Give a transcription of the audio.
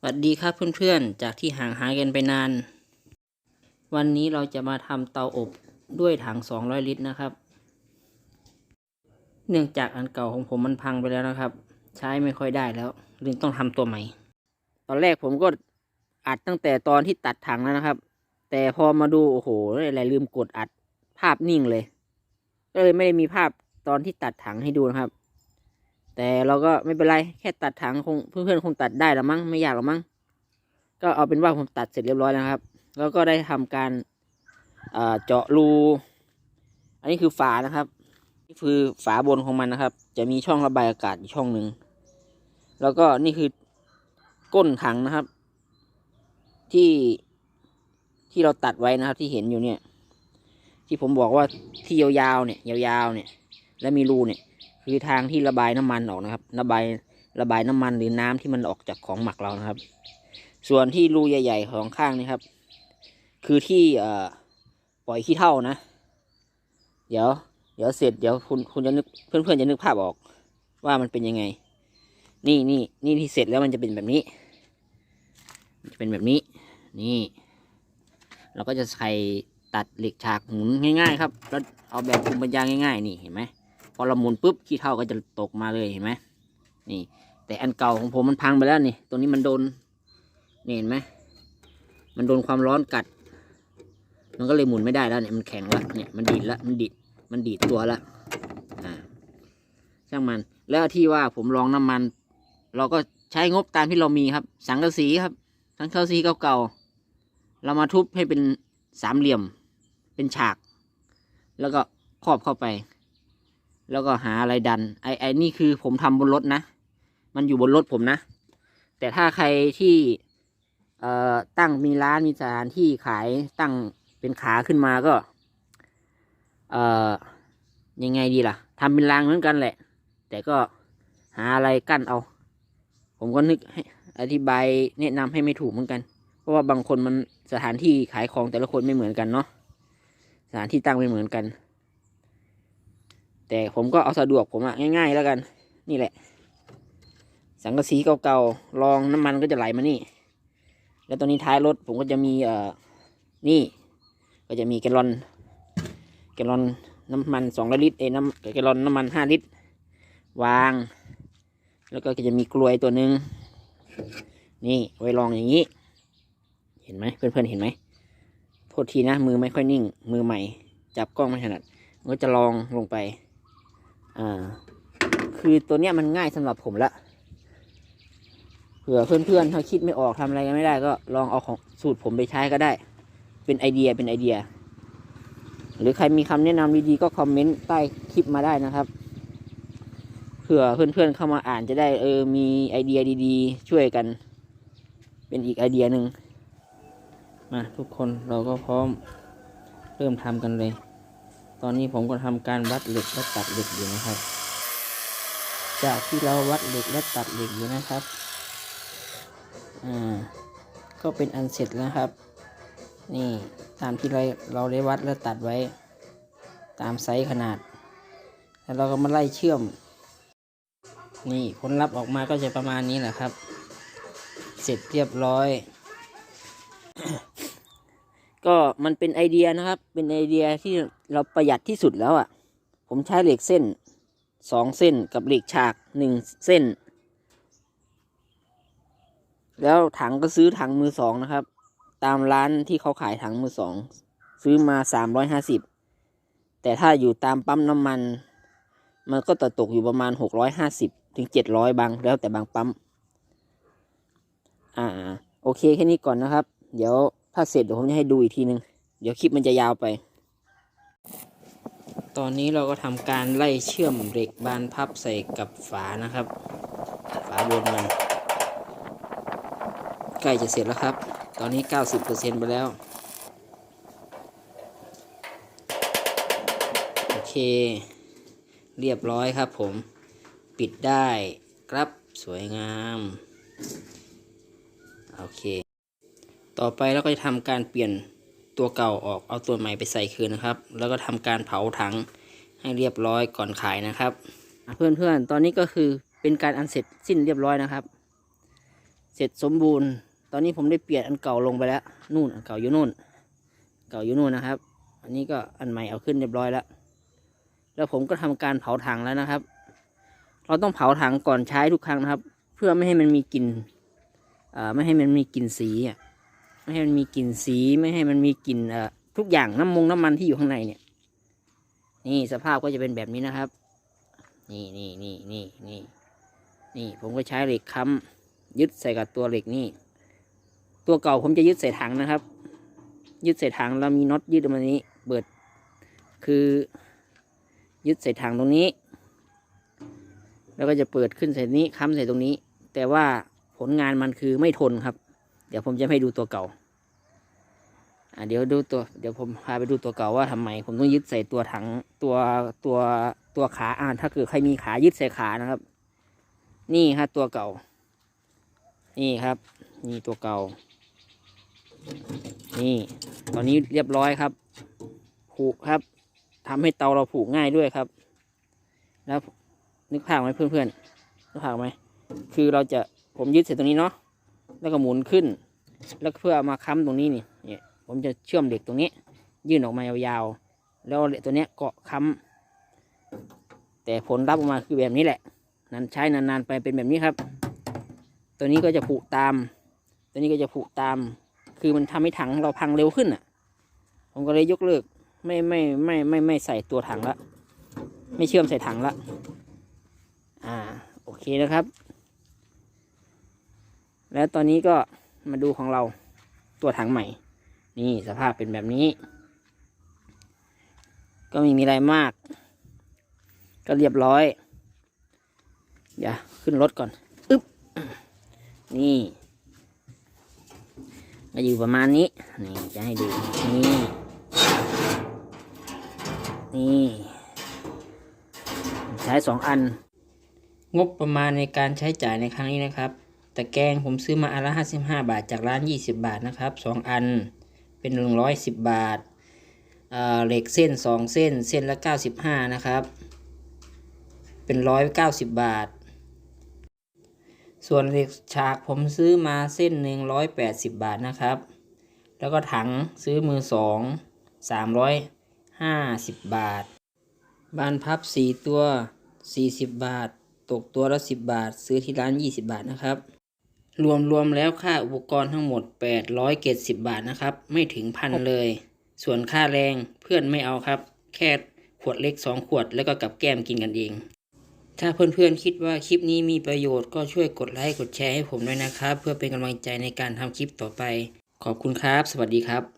สวัสดีครับเพื่อนๆ จากที่ห่างหายกันไปนาน วันนี้เราจะมาทำเตาอบด้วยถัง 200 ลิตรนะครับ เนื่องจากอันเก่าของผมมันพังไปแล้วนะครับ ใช้ไม่ค่อยได้แล้วเลยต้องทำตัวใหม่ ตอนแรกผมก็อัดตั้งแต่ตอนที่ตัดถังแล้วนะครับ แต่พอมาดู โอ้โหอะไรลืมกดอัดภาพนิ่งเลย ก็เลยไม่ได้มีภาพตอนที่ตัดถังให้ดูนะครับ แต่เราก็ไม่เป็นไรแค่ตัดถังคงเพื่อนๆคงตัดได้ละมั้งไม่ยากหรอกมั้งก็เอาเป็นว่าผมตัดเสร็จเรียบร้อยแล้วครับ แล้วก็ได้ทำการเอ่อเจาะรู อันนี้คือฝานะครับนี่คือฝาบนของมันนะครับ จะมีช่องระบายอากาศอีกช่องหนึ่งแล้วก็นี่คือก้นถังนะครับ ที่ที่เราตัดไว้นะครับที่เห็นอยู่เนี่ย ที่ผมบอกว่าที่ยาวๆเนี่ยยาวๆเนี่ย แล้วมีรูเนี่ย คือทางที่ระบายน้ำมันออกนะครับ ระบายระบายน้ำมันหรือน้ำที่มันออกจากของหมักเรานะครับ ส่วนที่รูใหญ่ ๆ ของข้างนี่ครับ คือที่ปล่อยขี้เท่านะ เดี๋ยว เดี๋ยวเสร็จเดี๋ยวคุณคุณจะนึกเพื่อนๆจะนึกภาพออก ว่ามันเป็นยังไง นี่นี่นี่ที่เสร็จแล้วมันจะเป็นแบบนี้มันจะเป็นแบบนี้ นี่ เราก็จะใส่ตัดเหล็กฉากหมุนง่าย ๆ ครับแล้วเอาแบบภูมิปัญญาง่าย ๆ นี่เห็นไหม พอเราหมุนปุ๊บขี้เท่าก็จะตกมาเลยเห็นไหมนี่ แต่อันเก่าของผมมันพังไปแล้วนี่ตรงนี้มันโดนนี่เห็นไหมมันโดนความร้อนกัด มันก็เลยหมุนไม่ได้แล้วเนี่ยมันแข็งแล้วเนี่ยมันดีดแล้วมันดีดมันดีดตัวแล้วอ่าช่างมัน แล้วที่ว่าผมลองน้ำมัน เราก็ใช้งบตามที่เรามีครับ สังกะสีครับสังกะสีเก่าๆเรามาทุบให้เป็นสามเหลี่ยม เป็นฉาก แล้วก็ครอบเข้าไป แล้วก็หาอะไรดัน ไอ้ไอ้นี่คือผมทำบนรถนะ มันอยู่บนรถผมนะ แต่ถ้าใครที่ เอ่อตั้งมีร้านมีสถานที่ขายตั้งเป็นขาขึ้นมาก็ เอ่อยังไงดีล่ะทำเป็นรางเหมือนกันแหละ แต่ก็หาอะไรกั้นเอา ผมก็นึกให้อธิบายแนะนำให้ไม่ถูกเหมือนกัน เพราะว่าบางคนมันสถานที่ขายของแต่ละคนไม่เหมือนกันเนาะสถานที่ตั้งไม่เหมือนกัน แต่ผมก็เอาสะดวกผมอะง่าย ๆ แล้วกัน นี่แหละ สังกะสีเก่าๆรองน้ำมันก็จะไหลมานี่ แล้วตอนนี้ท้ายรถผมก็จะมีเอ่อนี่ ก็จะมีแกลลอน แกลลอนน้ำมันสองลิตรเอ้น้ำแกลลอนน้ำมันห้าลิตร วาง แล้วก็จะมีกลวยตัวหนึ่งนี่ไว้รองอย่างนี้ เห็นไหมเพื่อนๆเห็นไหมโทษทีนะมือไม่ค่อยนิ่ง มือใหม่ จับกล้องไม่ถนัดก็จะลองลงไป อ่า คือตัวเนี้ยมันง่ายสำหรับผมละเผื่อเพื่อนๆถ้าคิดไม่ออกทำอะไรกันไม่ได้ ก็ลองเอาของสูตรผมไปใช้ก็ได้ เป็นไอเดียเป็นไอเดีย หรือใครมีคำแนะนำดีๆก็คอมเมนต์ใต้คลิปมาได้นะครับเผื่อเพื่อนๆเข้ามาอ่านจะได้เออมีไอเดียดีๆ ช่วยกัน เป็นอีกไอเดียหนึ่งมาทุกคนเราก็พร้อมเริ่มทำกันเลย ตอนนี้ผมก็ทำการวัดเหล็กและตัดเหล็กอยู่นะครับ จากที่เราวัดเหล็กและตัดเหล็กอยู่นะครับ อ่า ก็เป็นอันเสร็จแล้วครับ นี่ตามที่เราเราได้วัดและตัดไว้ ตามไซส์ขนาด แล้วเราก็มาไล่เชื่อม นี่ผลลัพธ์ออกมาก็จะประมาณนี้แหละครับ เสร็จเรียบร้อย ก็มันเป็นไอเดียนะครับ เป็นไอเดียที่เราประหยัดที่สุดแล้วอะ่ะ ผมใช้เหล็กเส้นสองเส้นกับเหล็กฉากหนึ่งเส้น แล้วถังก็ซื้อถังมือสองนะครับ ตามร้านที่เขาขายถังมือสองซื้อมาสามร้อยห้าสิบแต่ถ้าอยู่ตามปั๊มน้ำมัน มันก็ตะตกอยู่ประมาณหกร้อยห้าสิบถึงเจ็ดร้อยบางแล้วแต่บางปั๊ม อ่า โอเคแค่นี้ก่อนนะครับ เดี๋ยว ถ้าเสร็จเดี๋ยวผมจะให้ดูอีกทีนึง เดี๋ยวคลิปมันจะยาวไป ตอนนี้เราก็ทำการไล่เชื่อมเหล็กบานพับใส่กับฝานะครับ ฝาบนมันใกล้จะเสร็จแล้วครับ ตอนนี้ 90%ไปแล้ว โอเค เรียบร้อยครับผม ปิดได้ครับ สวยงาม โอเค ต่อไปเราก็จะทำการเปลี่ยนตัวเก่าออกเอาตัวใหม่ไปใส่คืนนะครับ แล้วก็ทำการเผาถังให้เรียบร้อยก่อนขายนะครับ เพื่อนๆ ตอนนี้ก็คือเป็นการอันเสร็จสิ้นเรียบร้อยนะครับ เสร็จสมบูรณ์ ตอนนี้ผมได้เปลี่ยนอันเก่าลงไปแล้วนู่นอันเก่าอยู่นู่น เก่าอยู่นู่นนะครับ อันนี้ก็อันใหม่เอาขึ้นเรียบร้อยแล้ว แล้วผมก็ทำการเผาถังแล้วนะครับ เราต้องเผาถังก่อนใช้ทุกครั้งนะครับ เพื่อไม่ให้มันมีกลิ่นไม่ให้มันมีกลิ่นสีอะ ไม่ให้มันมีกลิ่นสีไม่ให้มันมีกลิ่นเอ่อทุกอย่างน้ำมงน้ำมันที่อยู่ข้างในเนี่ย นี่สภาพก็จะเป็นแบบนี้นะครับ นี่นี่นี่นี่นี่นี่ผมก็ใช้เหล็กค้ำยึดใส่กับตัวเหล็กนี่ ตัวเก่าผมจะยึดใส่ถังนะครับ ยึดใส่ถังแล้วมีน็อตยึดออกมานี้ เบิด คือ ยึดใส่ถังตรงนี้ แล้วก็จะเปิดขึ้นใส่นี้ค้ำใส่ตรงนี้ แต่ว่าผลงานมันคือไม่ทนครับ เดี๋ยวผมจะให้ดูตัวเก่าอ่าเดี๋ยวดูตัวเดี๋ยวผมพาไปดูตัวเก่าว่าทำไม ผมต้องยึดใส่ตัวถังตัวตัวตัวขาอ่าถ้าเกิดใครมีขายึดใส่ขานะครับ นี่ครับตัวเก่า นี่ครับนี่ตัวเก่า นี่ ตอนนี้เรียบร้อยครับ ผูกครับทำให้เตาเราผูกง่ายด้วยครับ แล้วนึกภาพไหมเพื่อนๆนึกภาพไหมคือเราจะผมยึดเสร็จตรงนี้เนาะ แล้วก็หมุนขึ้น แล้วเพื่อมาค้ำตรงนี้นี่เนี่ยผมจะเชื่อมเหล็กตรงนี้ ยื่นออกมายาวๆแล้วเหล็กตัวเนี้ยเกาะค้ำแต่ผลลัพธ์ออกมาคือแบบนี้แหละ นั้นใช้นานๆไปเป็นแบบนี้ครับ ตัวนี้ก็จะผุตาม ตัวนี้ก็จะผุตาม คือมันทำให้ถังเราพังเร็วขึ้นอะ ผมก็เลยยกเลิกไม่ไม่ไม่ไม่ไม่ใส่ตัวถังละไม่เชื่อมใส่ถังละอ่าโอเคนะครับ แล้วตอนนี้ก็มาดูของเราตัวถังใหม่ นี่สภาพเป็นแบบนี้ ก็ไม่มีอะไรมาก ก็เรียบร้อยเดี๋ยวขึ้นรถก่อนอึ๊บนี่มาอยู่ประมาณนี้ นี่จะให้ดู นี่ นี่ใช้สองอัน งบประมาณในการใช้จ่ายในครั้งนี้นะครับ ตะแกรงผมซื้อมาอันละ55 บาทจากร้าน 20 บาทนะครับ 2 อันเป็น 110 บาทเอ่อเหล็กเส้น 2 เส้นเส้นละ 95 นะครับ เป็น 190 บาท ส่วนเหล็กฉากผมซื้อมาเส้นหนึ่ง180 บาทนะครับ แล้วก็ถังซื้อมือ 2 350 บาท บานพับ 4 ตัว 40 บาท ตกตัวละ 10 บาท ซื้อที่ร้าน 20 บาทนะครับ รวมรวมแล้วค่าอุปกรณ์ทั้งหมด 870 บาทนะครับ ไม่ถึงพันเลย ส่วนค่าแรงเพื่อนไม่เอาครับ แค่ขวดเล็ก 2 ขวดแล้วก็กับแก้มกินกันเอง ถ้าเพื่อนๆคิดว่าคลิปนี้มีประโยชน์ก็ช่วยกดไลค์กดแชร์ให้ผมด้วยนะครับ เพื่อเป็นกำลังใจในการทำคลิปต่อไป ขอบคุณครับ สวัสดีครับ